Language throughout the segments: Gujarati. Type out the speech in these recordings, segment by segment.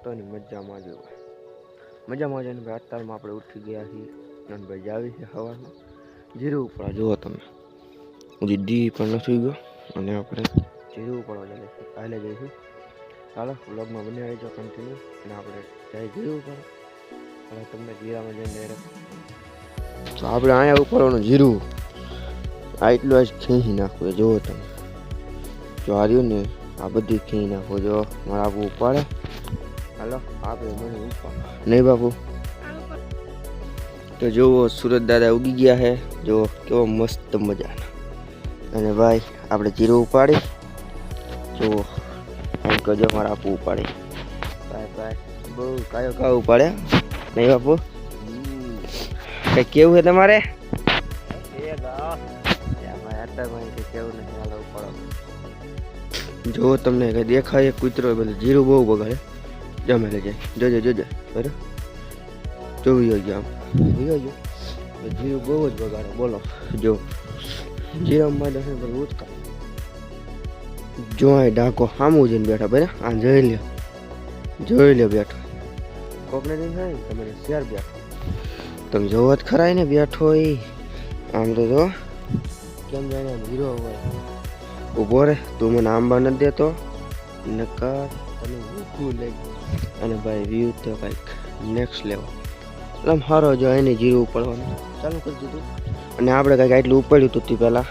કરતો ને મજામાં જ મજામાં જ ને ભાઈ, અત્યારમાં આપણે ઉઠી ગયા છીએ. અને ભાઈ જાવી છે સવારમાં જીરું ઉપર જુઓ તમે. હજી ડી પણ નથી ગયો અને આપણે જીરું ઉપાડવા જઈએ છીએ. કાલે જઈશું ચાલો વ્લોગમાં બની આવી જાઓ કન્ટિન્યુ અને આપણે જાય જીરું ઉપાડો અને તમને જીરામાં જઈને ડાયરેક્ટ તો આપણે અહીંયા ઉપરનું જીરું. આ એટલું જ ખેંચી નાખવું જુઓ તમે. જો હાર્યું ને, આ બધી ખીંચી નાખો, જો મારા આપવું ઉપાડે. હાલો આપણે મને ઉપા નહીં બાપુ તો જુઓ સુરત દાદા ઉગી ગયા છે જો કેવો મસ્ત મજાના અને ભાઈ આપણે જીરું ઉપાડી જુઓ એમ કજો મારા આપવું ઉપાડી ભાઈ ભાઈ બહુ કયો કયો ઉપાડે નહીં બાપુ કઈ કેવું છે તમારે જો તમને કઈ દેખાય કૂતરો બધું જીરું બહુ બગાડે જમે લે જાય જોજે જોજે બરાબર જોઈ ગયો આમ જોઈ ગયો જીરું બહુ જ બગાડે બોલો જો જીરામાં દસ પર ઉચકા જો આ ડાકો સામું જઈને બેઠા બરાબર આ જોઈ લ્યો જોઈ લ્યો બેઠો કોકને નહીં થાય ને તમારે શેર બેઠો તમે જોવો જ ખરાય ને બેઠો એ આમ તો જો કેમ જાણે હીરો હોય ઊભો રે તું મને આંબા નથી દેતો નકર તને ભૂખું લઈ અને ભાઈ વ્યૂ તો કંઈક નેક્સ્ટ લેવલ આમ સારો જો એને જીરું ઉપાડવાનું. ચાલુ કરી દીધું. અને આપણે કંઈક આટલું ઉપાડ્યું હતું પહેલાં.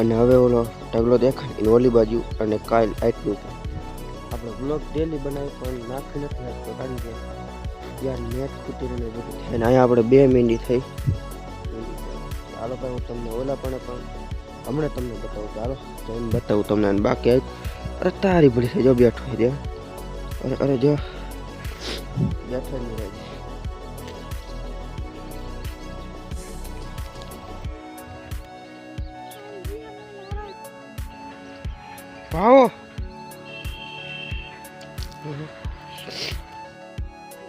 અને હવે ઓલો ઢગલો દેખાય એની ઓલી બાજુ અને કાલ આટલું આપણે બ્લોગ ડેલી બનાવી, પણ નાખી નથી નાખતો કાઢી દે યાર નેટ ખૂટીને બધું થાય. અને અહીંયા આપણે બે મિનિટ થઈ. ચાલો ભાઈ, હું તમને ઓલા પણ પણ હમણાં તમને બતાવું ચાલો જઈને બતાવું તમને બાકી અરે તારી ભળી છે જો બેઠો રે અરે અરે, જો.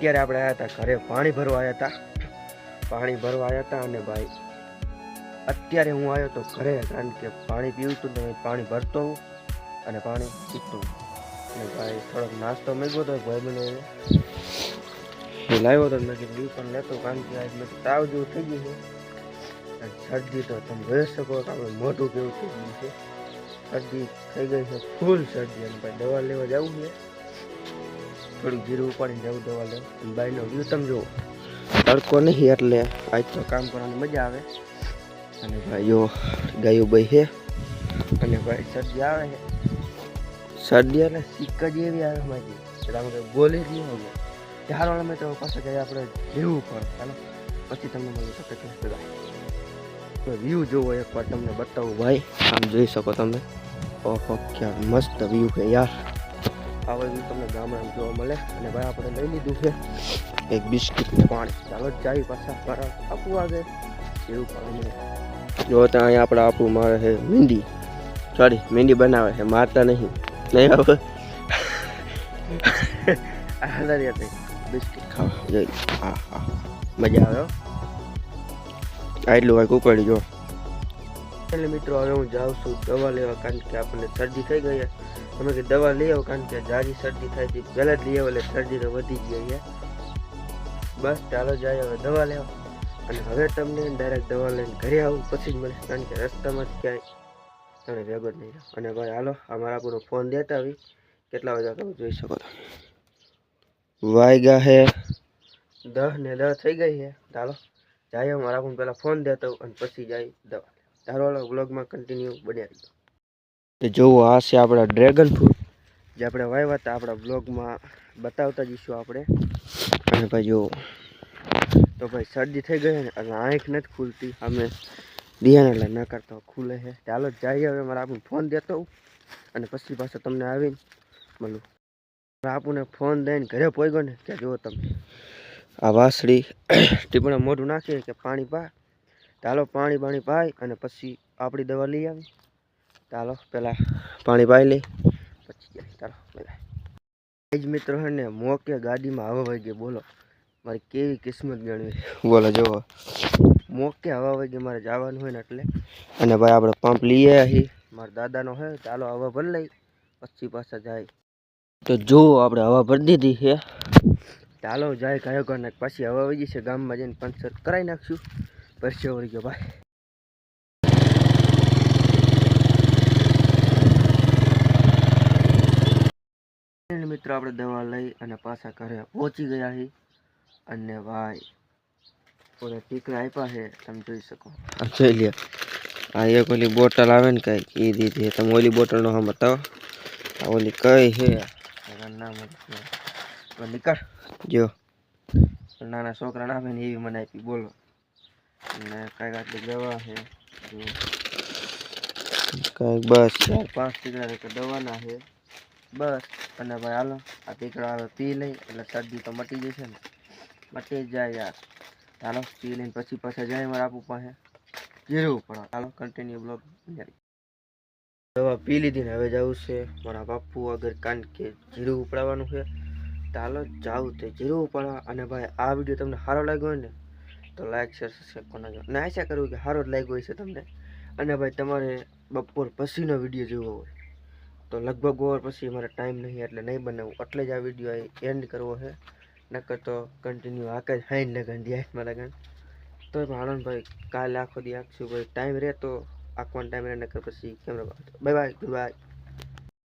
અત્યારે આપણે આવ્યા હતા ઘરે, પાણી ભરવા આવ્યા હતા. પાણી ભરવા આવ્યા હતા અને ભાઈ, અત્યારે હું આવ્યો તો ઘરે, કારણ કે પાણી પીવું હતું તો પાણી ભરતો અને પાણી પીતું. અને ભાઈ, થોડોક નાસ્તો મેળવ્યો તો ભાઈ મને એ લાવ્યો તો મેં કીધું પણ લેતો કારણ કે આજ મેં તાવ જેવું થઈ ગયું છે. શરદી તો તમે જોઈ શકો કે આપણે મોઢું કેવું થઈ ગયું છે. શરદી થઈ ગઈ છે, ફૂલ શરદી. અને ભાઈ દવા લેવા જવું છે. થોડું જીરું ઉપાડીને જવું, દવા લેવા. અને બાઈનો વ્યૂ તમે જુઓ. તડકો નહીં એટલે આજ તો કામ કરવાની મજા આવે. અને ભાઈઓ, ગાયું ભાઈ છે. અને ભાઈ શરદી આવે છે. એટલે સિક્કા જેવી આવે મારી. એટલે આમ કંઈ બોલે જ નહીં આવે ચાલો અમે તો પાસે જઈએ આપણે જેવું પણ. ચાલો. પછી તમને મળું તો કેટલું બધા વ્યૂ જોવો એકવાર તમને બતાવું. ભાઈ, આમ જોઈ શકો તમે. ઓહો ક્યાં મસ્ત વ્યૂ છે યાર. આવા વ્યૂ તમને ગામડામાં જોવા મળે. અને ભાઈ, આપણે લઈ લીધું છે એક બિસ્કિટ પાણી. ચાલો, ચાવી પાછા પર આપવું આગળ એવું પાણી જો ત્યાં અહીંયા આપણે આપવું મારે છે મહેંદી સોરી મહેંદી બનાવે છે, મારતા નહીં. નહીં હતી બિસ્કિટ ખાવા જોઈ હા હા મજા આવે. આ એટલું કાંઈક ઉપાડી જો એટલે મિત્રો હવે હું જાઉં છું દવા લેવા કારણ કે આપણને શરદી થઈ ગઈ તમે કે દવા લઈ આવો કારણ કે જાજી શરદી થાય છે પહેલાં જ લઈ આવો એટલે શરદી તો વધી ગઈ બસ ચાલો જાય હવે દવા લેવા અને હવે તમને ડાયરેક્ટ દવા લઈને ઘરે આવું પછી જ મળે કારણ કે રસ્તામાં જ ક્યાંય તમને ભેગો જ નહીં. અને ભાઈ, હાલો અમારા પૂરો ફોન દેતા આવી. કેટલા વાગ્યા તમે જોઈ શકો છો? વાગ્યા હે દહ ને દહ થઈ ગઈ હે. ચાલો જાય મારા આપણને પહેલાં ફોન દેતો અને પછી જાય દવા હાલો બ્લોગમાં કન્ટિન્યુ બન્યા રહ્યો તો જોવો, આ છે આપણા ડ્રેગન ફ્રૂટ જે આપણે વાવ્યા હતા, આપણા બ્લોગમાં બતાવતા જઈશું આપણે. અને ભાઈ જો તો ભાઈ, શરદી થઈ ગઈ અને આંખ નથી ખુલતી. અમે દિયાને એટલે ન કરતો, ખુલે છે ચાલો જઈએ હવે, મારા આપણને ફોન દેતો અને પછી પાછો તમને આવીને મળું આપણને ફોન દઈને ઘરે પહોંચ્યો ને, કે જુઓ તમે. આ વાસળી ટીપણે મોઢું નાખીએ કે પાણી પા ચાલો પાણી પાણી પાય અને પછી આપણી દવા લઈ આવી ચાલો પહેલાં પાણી પાઈ લઈ. પછી ચાલો બધા જ મિત્રો ને, મોકે ગાડીમાં હવા વાગે બોલો. મારી કેવી કિસ્મત ગણવી? બોલો જુઓ. મોકે હવા વાગે મારે જવાનું હોય ને એટલે. અને ભાઈ આપણે પંપ લઈએ અહીં. મારા દાદાનો હોય ચાલો હવા ભરી લઈ. પછી પાછા જાય. તો જો આપણે હવા ભરી દીધી છે. ચાલો જાય કયો કર પછી હવા વહી જશે ગામમાં જઈને પંચર કરાવી નાખશું. પરસ્યો વળી ગયો ભાઈ. મિત્રો આપણે દવા લઈ અને પાછા ઘરે પહોંચી ગયા છીએ. અને ભાઈ પૂરે ટીકડા આપ્યા છે તમે જોઈ શકો. આ જોઈ લ્યો. આ એક ઓલી બોટલ આવે ને કઈ એ દીધી તમે ઓલી બોટલનો હા. બતાવો આ ઓલી કઈ છે? નામ નીકળ. જો. નાના છોકરા ના આપે ને એવી મને આપી બોલો. અને કાંઈક આટલી દવા છે જો. કાંઈક બસ. ચાર પાંચ ટીકડા દવાના છે. બસ. અને ભાઈ હાલો. આ ટીકડા હવે પી લઈ એટલે શરદી તો મટી જશે ને. મટી જાય યાર. ચાલો, પી લઈને પછી પાછા જાય મારા આપવું પાસે. જીરવું પડે ચાલો કન્ટિન્યુ બ્લોગ દવા પી લીધી ને હવે જવું છે મારા બાપુ આગળ, કારણ કે જીરું ઉપડાવવાનું છે. ચાલો જાવું તે જીરું ઉપાડવા અને ભાઈ, આ વીડિયો તમને સારો લાગ્યો હોય ને, તો લાઈક શેર સબસ્ક્રાઈબ કરી નાખજો. અને આશા કરું કે સારો જ લાગ્યો હશે તમને. અને ભાઈ, તમારે બપોર પછીનો વીડિયો જોવો હોય. તો લગભગ ઓવર પછી મારે ટાઈમ નહીં, એટલે નહીં બનાવવું એટલે જ આ વીડિયો એન્ડ કરવો છે. નકર તો કન્ટિન્યુ આકે જ હાઈન લગન. ધ્યાનમાં લગન તો આનંદભાઈ કાલે આખો દી આખશું ભાઈ ટાઈમ રહે તો આખવાનો ટાઈમ રહે નકર પછી camera bye bye good bye